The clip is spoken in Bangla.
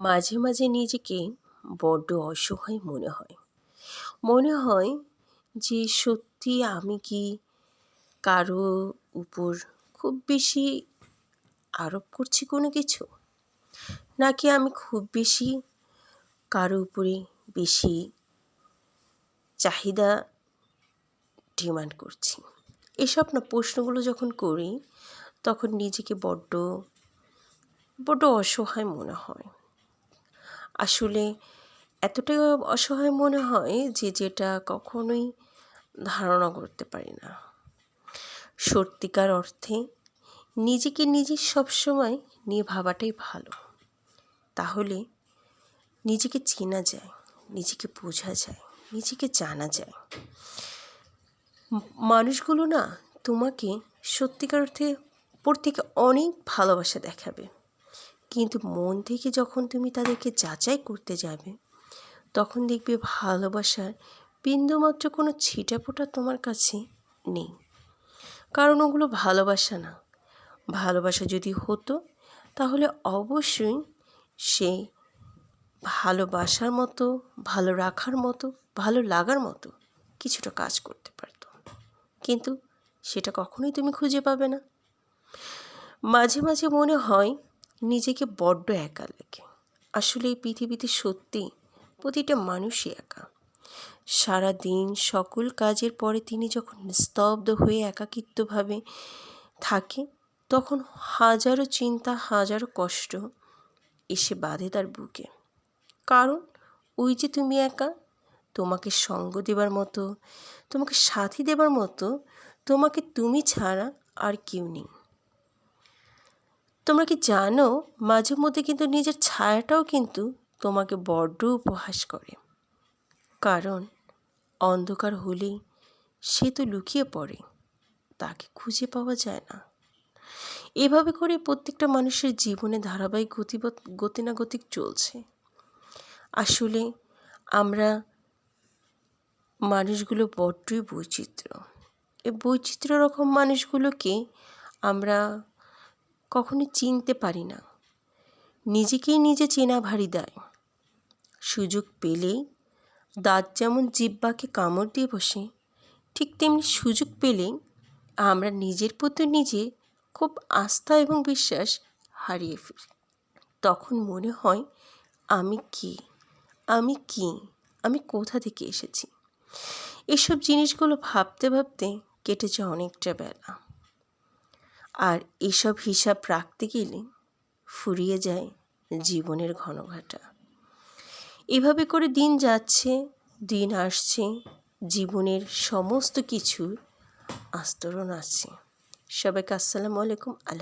মাঝে মাঝে নিজেকে বড্ড অসহায় মনে হয়। মনে হয় যে সত্যি আমি কি কারও উপর খুব বেশি আরোপ করছি কোনো কিছু? নাকি আমি খুব বেশি কারও উপরে বেশি চাহিদা ডিমান্ড করছি? এসব না প্রশ্নগুলো যখন করি, তখন নিজেকে বড্ড বড্ড অসহায় মনে হয়। আসলে এতটাই অসহায় মনে হয় যে যেটা কখনোই ধারণা করতে পারি না। সত্যিকার অর্থে নিজেকে নিজে সবসময় নিয়ে ভাবাটাই ভালো। তাহলে নিজেকে চেনা যায়, নিজেকে বোঝা যায়, নিজেকে জানা যায়। মানুষগুলো না তোমাকে সত্যিকার অর্থে উপর থেকে অনেক ভালোবাসা দেখাবে। কিন্তু মন থেকে যখন তুমি তাদেরকে যাচাই করতে যাবে, তখন দেখবে ভালোবাসার বিন্দুমাত্র কোনো ছিটাফোটা তোমার কাছে নেই। কারণ ওগুলো ভালোবাসা না। ভালোবাসা যদি হতো, তাহলে অবশ্যই সে ভালোবাসার মতো, ভালো রাখার মতো, ভালো লাগার মতো কিছুটা কাজ করতে পারতো। কিন্তু সেটা কখনোই তুমি খুঁজে পাবে না। মাঝে মাঝে মনে হয় নিজেকে বড্ড একা লাগে আসলে এই পৃথিবীতে সত্যি প্রতিটা মানুষই একা। সারা দিন সকল কাজের পরে তিনি যখন স্তব্ধ হয়ে একাকিত্বভাবে থাকে, তখন হাজারো চিন্তা, হাজারো কষ্ট এসে বাঁধে তার বুকে। কারণ ওই যে তুমি একা, তোমাকে সঙ্গ দেবার মতো, তোমাকে সাথী দেবার মতো, তোমাকে তুমি ছাড়া আর কেউ নেই। তোমরা কি জানো, মাঝে মধ্যে কিন্তু নিজের ছায়াটাও কিন্তু তোমাকে বড্ড উপহাস করে। কারণ অন্ধকার হলেই সে তো লুকিয়ে পড়ে, তাকে খুঁজে পাওয়া যায় না। এভাবে করে প্রত্যেকটা মানুষের জীবনে ধারাবাহিক গতিপথ, গতিনাগতিক চলছে। আসলে আমরা মানুষগুলো বড্ডই বৈচিত্র্য। এই বৈচিত্র্য রকম মানুষগুলোকে আমরা কখনো চিনতে পারি না। নিজেকেই নিজে চেনা ভারী দেয়। সুযোগ পেলেই দাঁত যেমন জিব্বাকে কামড় দিয়ে বসে, ঠিক তেমনি সুযোগ পেলেই আমরা নিজের প্রতি নিজে খুব আস্থা এবং বিশ্বাস হারিয়ে ফেলি। তখন মনে হয়, আমি কি? আমি কি? আমি কোথা থেকে এসেছি? এসব জিনিসগুলো ভাবতে ভাবতে কেটেছে অনেকটা বেলা। আর এসব হিসাব রাখতে গেলে ফুরিয়ে যায় জীবনের ঘনঘাটা। এভাবে করে দিন যাচ্ছে, দিন আসছে, জীবনের সমস্ত কিছুর আস্তরণ আছে। সবাইকে আসসালামু আলাইকুম, আল্লাহ